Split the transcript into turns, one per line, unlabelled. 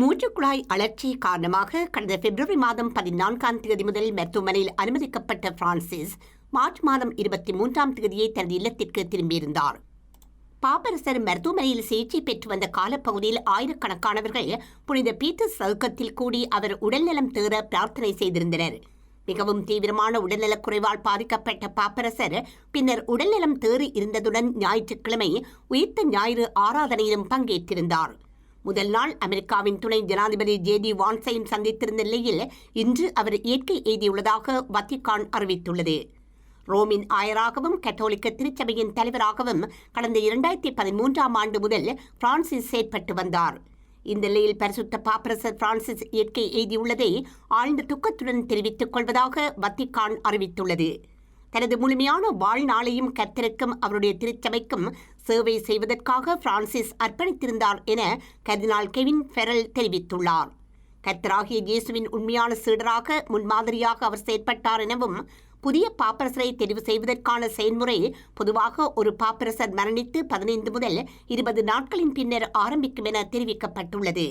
மூச்சுக்குழாய் அழற்சி காரணமாக கடந்த பிப்ரவரி மாதம் பதினான்காம் தேதி முதல் மருத்துவமனையில் அனுமதிக்கப்பட்ட பிரான்சிஸ் மார்ச் மாதம் இருபத்தி மூன்றாம் தேதியை தனது இல்லத்திற்கு திரும்பியிருந்தார். பாப்பரசர் மருத்துவமனையில் சிகிச்சை பெற்று வந்த காலப்பகுதியில் ஆயிரக்கணக்கானவர்கள் புனித பீட்டர் சதுக்கத்தில் கூடி அவர் உடல்நலம் தேற பிரார்த்தனை செய்திருந்தனர். மிகவும் தீவிரமான உடல்நலக் குறைவால் பாதிக்கப்பட்ட பாப்பரசர் பின்னர் உடல்நலம் தேறி இருந்ததுடன் ஞாயிற்றுக்கிழமை உயிர்த்த ஞாயிறு ஆராதனையிலும் பங்கேற்றிருந்தார். முதல் நாள் அமெரிக்காவின் துணை ஜனாதிபதி ஜே டி வான்சையும் சந்தித்திருந்த நிலையில் இன்று அவர் இயற்கை எய்தியுள்ளதாக வத்திகான் அறிவித்துள்ளது. ரோமின் ஆயராகவும் கத்தோலிக்க திருச்சபையின் தலைவராகவும் கடந்த இரண்டாயிரத்தி பதிமூன்றாம் ஆண்டு முதல் பிரான்சிஸ் செயற்பட்டு வந்தார். இந்த நிலையில் பரிசுத்த பாப்பரசர் பிரான்சிஸ் இயற்கை எய்தியுள்ளதை ஆழ்ந்த துக்கத்துடன் தெரிவித்துக் கொள்வதாக வத்திகான் அறிவித்துள்ளது. தனது முழுமையான வாழ்நாளையும் கத்திருக்கும் அவருடைய திருச்சபைக்கும் சேவை செய்வதற்காக பிரான்சிஸ் அர்ப்பணித்திருந்தார் என கர்தினால் கெவின் ஃபெரல் தெரிவித்துள்ளார். கர்த்தராகிய இயேசுவின் உண்மையான சீடராக முன்மாதிரியாக அவர் செயற்பட்டார் எனவும் புதிய பாப்பரசரை தெரிவு செய்வதற்கான செயல்முறை பொதுவாக ஒரு பாப்பரசர் மரணித்து பதினைந்து முதல் இருபது நாட்களின் பின்னர் ஆரம்பிக்கும் என தெரிவிக்கப்பட்டுள்ளது.